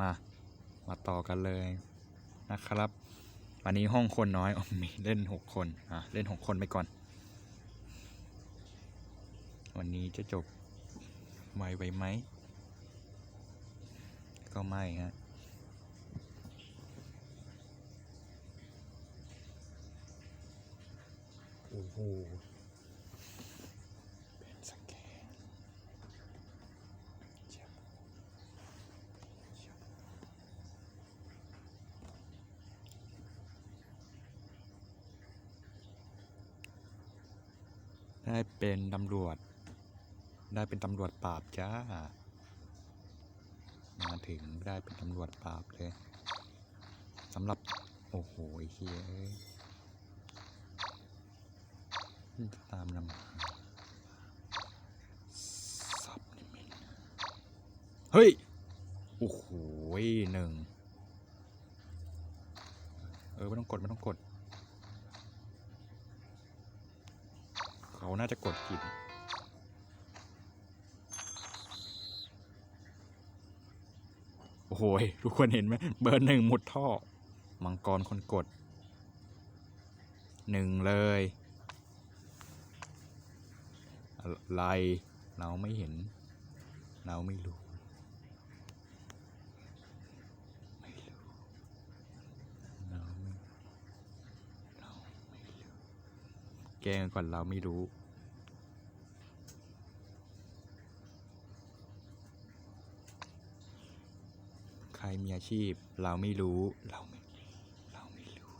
มา มาต่อกันเลยนะครับ วันนี้ห้องคนน้อยอมีเล่นหกคนอะเล่นหกคนไปก่อน วันนี้จะจบไวไวไหม ก็ไม่ฮะโอ้โห เป็นสแกนเจ็บเจ็บ ได้เป็นตำรวจ ได้เป็นตำรวจปราบจ้า มาถึงได้เป็นตำรวจปราบเลยสำหรับ โอ้โหไอ้เฮียตามนำสับนิมิตเฮ้ย โอ้โหหนึ่ง เออ ไม่ต้องกด ไม่ต้องกด เขาน่าจะกดกินโอ้โหยทุกคนเห็นไหมเบอร์หนึ่งมุดท่อ มังกรคนกดหนึ่งเลย อะไร เราไม่เห็น เราไม่รู้ ไม่รู้ เราไม่เราไม่รู้ แกล้งก่อนเราไม่รู้ ใครมีอาชีพเราไม่รู้เราไม่เราไม่รู้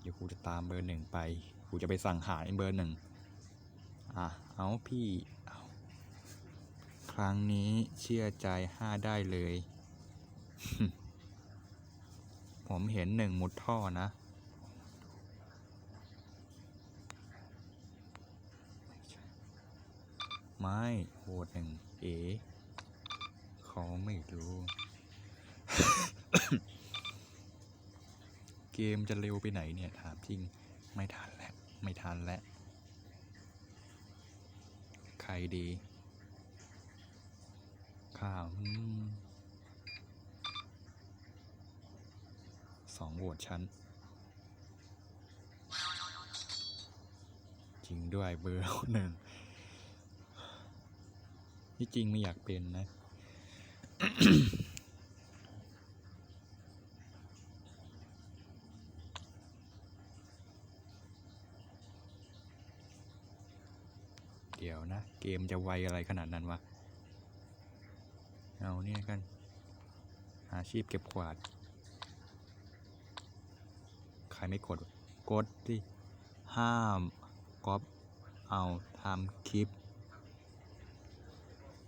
เดี๋ยวกูจะตามเบอร์หนึ่งไป กูจะไปสั่งหาเบอร์หนึ่งอะ เอาพี่เอาครั้งนี้เชื่อใจห้าได้เลยผมเห็นหนึ่งมุดท่อนะ ไม่ใช่ ไม่โหดหนึ่งเอ๋เขาไม่รู้ เกมจะเร็วไปไหนเนี่ย ถามจริง ไม่ทันแล้ว ไม่ทันแล้ว ใครดีข้าวสองโหวตฉันจริงด้วยเบอร์หนึ่ง ที่จริงไม่อยากเป็นนะ เดี๋ยวนะ เกมจะไวอะไรขนาดนั้นวะ เอาเนี่ยกัน อาชีพเก็บกวาด ใครไม่กด กดดิห้ามก๊อปเอาทำคลิป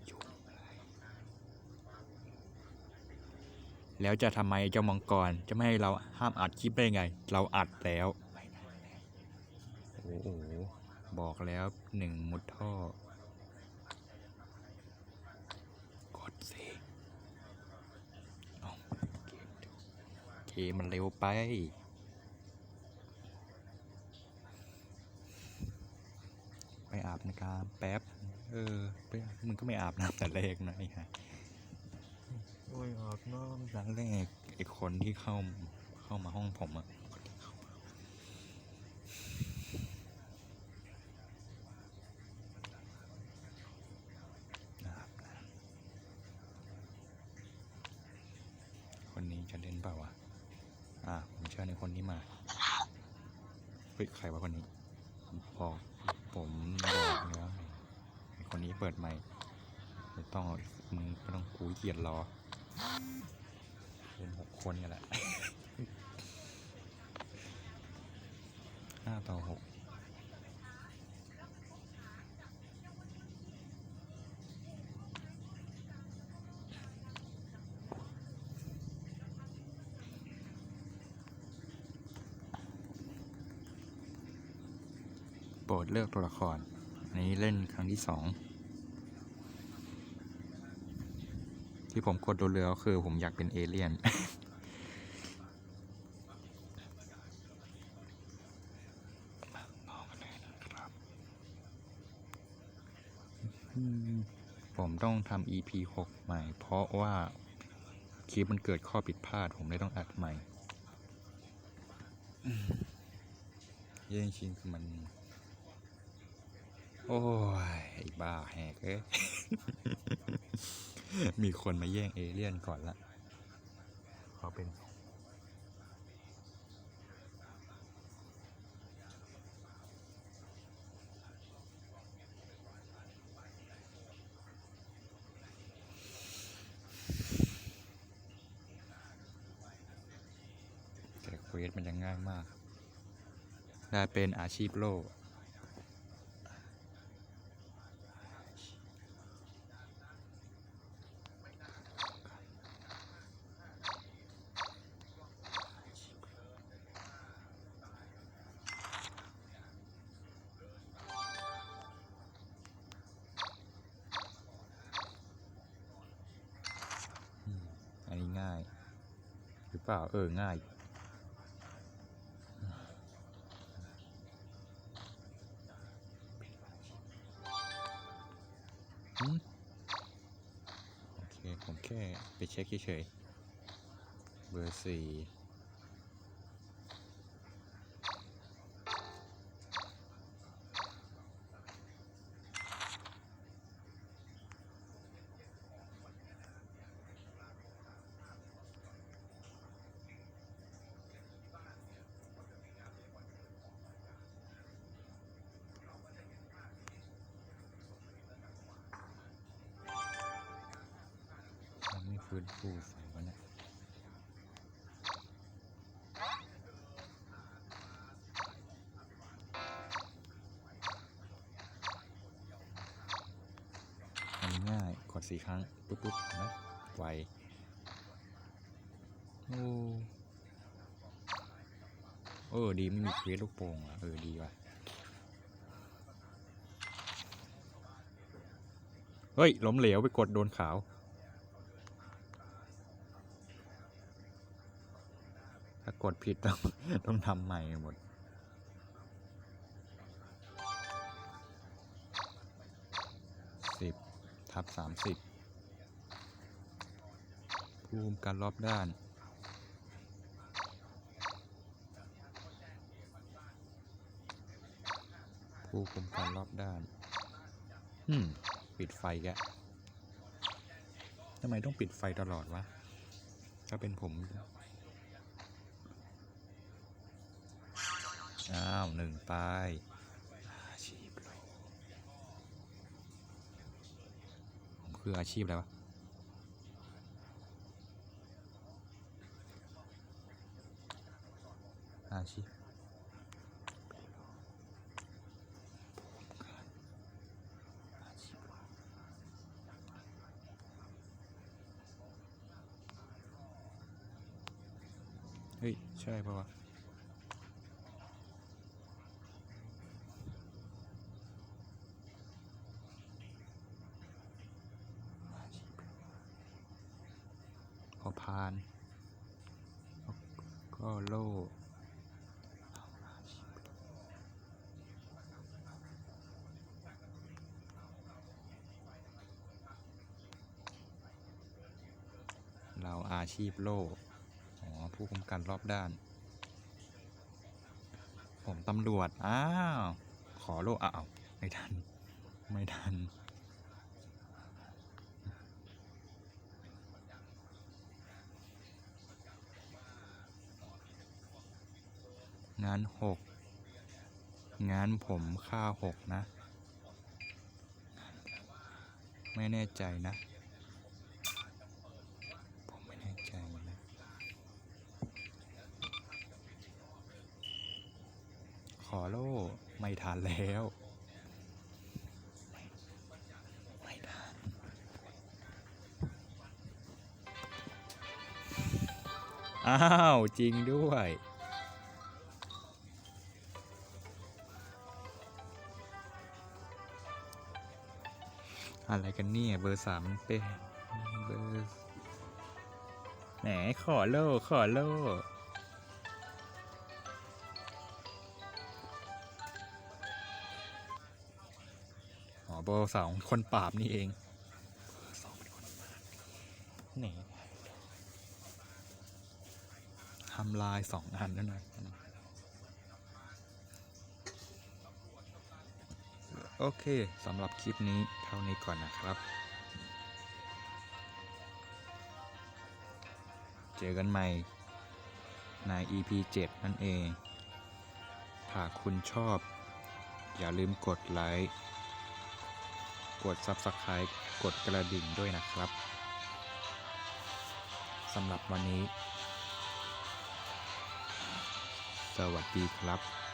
ยุ่งอะไร แล้วจะทำไมเจ้ามังกรจะไม่ให้เราห้ามอัดคลิปได้ไง เราอัดแล้ว โอ้โห บอกแล้วหนึ่งมุดท่อ กดสิเอาเกมดูเกมมันเร็วไปไปอาบน้ำแป๊บ เออ มึงก็ไม่อาบน้ำแต่แรกนะไอ้ห่า โอ้ยอาบน้ำแต่แรกไอ้คนที่เข้าเข้ามาห้องผมอะคนที่เข้ามาอาบคนนี้จะเล่นเปล่าวะ อะผมเชิญในคนนี้มา เฮ้ย ใครวะคนนี้บอกผมบอกแล้วไอคนนี้เปิดไมค์ไม่ต้องหรอกมึงไม่ต้องกูเกียดรอ เป็นหกคนนี่แหละห้าต่อหกโปรดเลือกตัวละคร อันนี้เล่นครั้งที่สอง ที่ผมกดดูเรือก็คือผมอยากเป็นเอเลี่ยน ผมต้องทำ EP 6 ใหม่ เพราะว่าคลิปมันเกิดข้อผิดพลาด ผมเลยต้องอัดใหม่เย่จริงคือมัน โอ้ยไอ้บ้าแหกเอ้ย มีคนมาแย่งเอเลี่ยนก่อนละขาเป็นแต่เควสมันจะง่ายมาก ได้เป็นอาชีพโลก ง่าย หรือเปล่า เออ ง่าย โอเค ผมแค่ไปเช็คเฉย เบอร์สี่ มันไม่วะเนี่ยง่ายกดสี่ครั้ง ปุ๊บปุ๊บเห็นไหมไวโอ้เออ ดีไม่มีเควสลูกโป่งอะ เออ ดีว่ะ เฮ้ยล้มเหลวไปกดโดนขาว ถ้ากดผิดต้องต้องทำใหม่หมด สิบทับสามสิบภูมิการรอบด้านผู้คุมการรอบด้านอืมปิดไฟแกทำไมต้องปิดไฟตลอดวะ ถ้าเป็นผม อ้าวหนึ่งไปอาชีพผมคืออาชีพอะไรวะอาชีพอาชีพเฮ้ย ใช่ปะวะ พอพาน ก็โล่เรา อาชีพโล่อ๋อผู้คุมกันรอบด้าน ผมตำรวจ อ้าว ขอโล่อ้าวไม่ทัน ไม่ทัน งานหก งานผมค่าหกนะ ไม่แน่ใจนะ ผมไม่แน่ใจนะ ข อโล่ไม่ทันแล้ว ไม่ทันอ้าว จริงด้วยอะไรกันเนี่ยเบอร์สามเป็นเบอร์ แหนขอโล่ขอโล่ สองคนปราบนี่เองนี่ทำลายสองอันแล้วนะโอเคสำหรับคลิปนี้เท่านี้ก่อนนะครับ เจอกันใหม่ใน EP 7 นั่นเองถ้าคุณชอบ อย่าลืมกดไลค์ กด Subscribe กดกระดิ่งด้วยนะครับสำหรับวันนี้ สวัสดีครับ